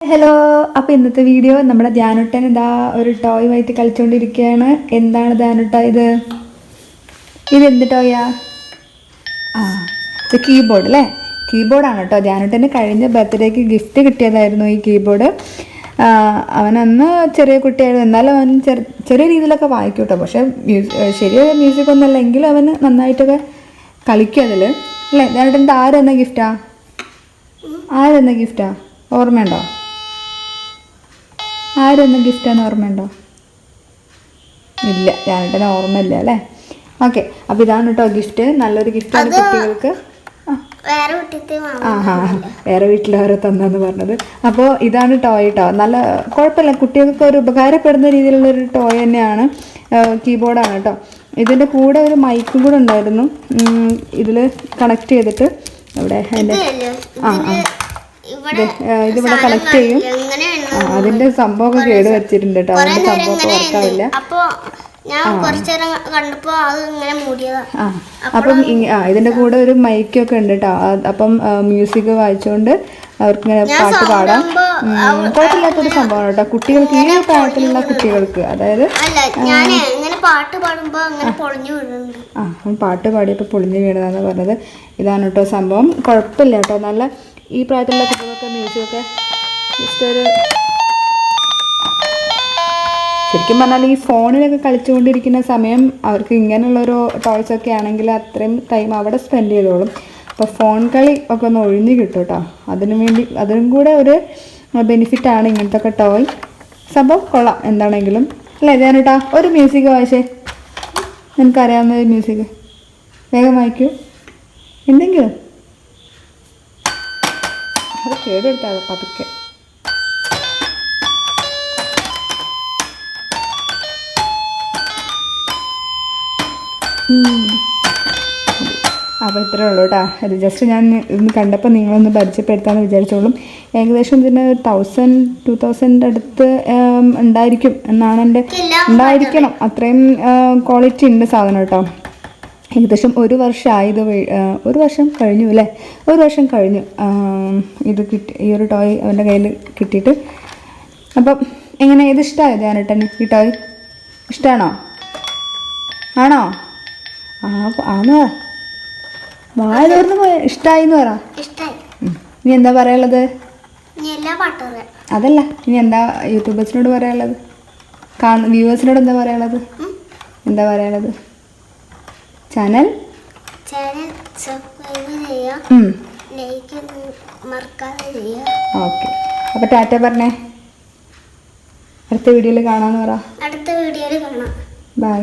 Hello അപ്പോൾ ഇന്നത്തെ video നമ്മുടെ ധ്യാനുട്ടൻ ഇതാ ഒരു ടോയുമായിട്ട് കളിച്ചുകൊണ്ടിരിക്കുകയാണ് എന്താണ് ധ്യാനുട്ട ഇത്? ഇത് എന്ത് ടോയാ ആ? ഇത് കീബോർഡ് അല്ലേ കീബോർഡാണ് കേട്ടോ ധ്യാനുട്ടന് കഴിഞ്ഞ ബർത്ത്ഡേക്ക് ഗിഫ്റ്റ് കിട്ടിയതായിരുന്നു ഈ കീബോർഡ് അവനന്ന് ചെറിയ കുട്ടിയായിരുന്നു. എന്നാലും അവൻ ചെറിയ ചെറിയ രീതിയിലൊക്കെ വായിക്കും കേട്ടോ പക്ഷേ മ്യൂസിക് ശരിയായ മ്യൂസിക് ഒന്നല്ല എങ്കിലും അവന് നന്നായിട്ടൊക്കെ കളിക്കും അതിൽ അല്ലേ? ധ്യാനുട്ടന്റെ ആരെന്ന ഗിഫ്റ്റാ ആരെന്ന ഗിഫ്റ്റാ ഓർമ്മയുണ്ടോ? ആരെന്ന ഗിഫ്റ്റാന്ന് ഓർമ്മയുണ്ടോ? ഇല്ല ഞാനിട്ടനെ ഓർമ്മയില്ല അല്ലേ? ഓക്കെ അപ്പോൾ ഇതാണ് കേട്ടോ ഗിഫ്റ്റ് നല്ലൊരു ഗിഫ്റ്റ് ആണ് കുട്ടികൾക്ക്. ആ. ആ ഹാ വേറെ വീട്ടിലാരോ തന്നെന്ന് പറഞ്ഞത്. അപ്പോൾ ഇതാണ് ടോയ് കേട്ടോ നല്ല കുഴപ്പമില്ല കുട്ടികൾക്ക് ഒരു ഉപകാരപ്പെടുന്ന രീതിയിലുള്ള ഒരു ടോയ് തന്നെയാണ് കീബോർഡാണ് കേട്ടോ ഇതിന്റെ കൂടെ ഒരു മൈക്കും കൂടെ ഉണ്ടായിരുന്നു. ഇതിൽ കണക്ട് ചെയ്തിട്ട് ഇവിടെ അതിന്റെ ആ ആ. ഇവിടെ ആ, ഇതിവിടെ കണക്ട് ചെയ്യും. എങ്ങനെയാണ് സംഭവം സംഭവമൊക്കെ കേട് വെച്ചിട്ടുണ്ട് കേട്ടോ. സംഭവം സംഭവമൊക്കെ വർക്കാവില്ല അപ്പം ഇതിന്റെ കൂടെ ഒരു മൈക്കൊക്കെ ഉണ്ട് കേട്ടോ അപ്പം മ്യൂസിക് വായിച്ചുകൊണ്ട് അവർക്ക് ഇങ്ങനെ പാട്ട് പാടാം. കുഴപ്പമില്ലാത്തൊരു സംഭവമാണ് കേട്ടോ കുട്ടികൾക്ക് ഈ പ്രായത്തിലുള്ള കുട്ടികൾക്ക് അതായത് പാട്ട് പാടുമ്പോൾ അങ്ങനെ പൊളിഞ്ഞു വീഴുന്നുണ്ട്. ആ പാട്ട് പാടിയപ്പോൾ പൊളിഞ്ഞു വീണതാന്ന് പറഞ്ഞത്. ഇതാണ് കേട്ടോ സംഭവം. കുഴപ്പമില്ല കേട്ടോ നല്ല ഈ പ്രായത്തിലുള്ള കുട്ടികൾക്ക് മ്യൂസിക്കൊക്കെ ജസ്റ്റ് ശരിക്കും പറഞ്ഞാൽ ഈ ഫോണിലൊക്കെ കളിച്ചുകൊണ്ടിരിക്കുന്ന സമയം അവർക്ക് ഇങ്ങനെയുള്ളൊരു ടോയ്സ് ഒക്കെ ആണെങ്കിൽ അത്രയും ടൈം അവിടെ സ്പെൻഡ് ചെയ്തോളും. അപ്പോൾ ഫോൺ കളി ഒക്കെ ഒന്ന് ഒഴിഞ്ഞ് കിട്ടും കേട്ടോ അതിനു വേണ്ടി അതിനും കൂടെ ഒരു ബെനിഫിറ്റാണ് ഇങ്ങനത്തെ ഒക്കെ ടോയ് സംഭവം കൊള്ളാം എന്താണെങ്കിലും. അല്ലേ ഞാനേട്ടാ ഒരു മ്യൂസിക് വായിച്ചേ. നിനക്കറിയാവുന്ന ഒരു മ്യൂസിക് വേഗം വായിക്കൂ. എന്തെങ്കിലും. അത് കേടെടുത്താൽ പതുക്കെ. അപ്പോൾ ഇത്രേ ഉള്ളൂ കേട്ടോ അത് ജസ്റ്റ് ഞാൻ ഇന്ന് കണ്ടപ്പോൾ നിങ്ങളൊന്ന് പരിചയപ്പെടുത്താമെന്ന് വിചാരിച്ചോളും. ഏകദേശം ഇതിന് തൗസൻഡ് ടു തൗസൻഡ് അടുത്ത് ഉണ്ടായിരിക്കും എന്നാണ് എന്റെ ഉണ്ടായിരിക്കണം. അത്രയും ക്വാളിറ്റി ഉണ്ട് സാധനം കേട്ടോ ഏകദേശം ഒരു വർഷമായി ഇത് ഒരു വർഷം കഴിഞ്ഞു അല്ലേ ഒരു വർഷം കഴിഞ്ഞു ഇത് കിട്ടി ഈ ഒരു ടോയ് അവന്റെ കയ്യിൽ കിട്ടിയിട്ട്. അപ്പം എങ്ങനെ ഇത് ഇഷ്ടമായോ ധ്യാനട്ടന് ഈ ടോയ് ഇഷ്ടമാണോ ആണോ? ആ ആന്ന് പറ. വായ തോർന്ന് പോയ ഇഷ്ടമായി എന്ന് പറ. ഇഷ്ടായി. ഇനി എന്താ പറയാനുള്ളത്? അതല്ല ഇനി എന്താ യൂട്യൂബേഴ്സിനോട് പറയാനുള്ളത്? കാണുന്ന വ്യൂവേഴ്സിനോട് എന്താ പറയാനുള്ളത്? എന്താ പറയാനുള്ളത്? ചാനൽ? ഓക്കെ. അപ്പോൾ ടാറ്റ പറഞ്ഞേ. അടുത്ത വീഡിയോയിൽ കാണാന്ന് പറ. അടുത്ത വീഡിയോയിൽ കാണാം. ബൈ.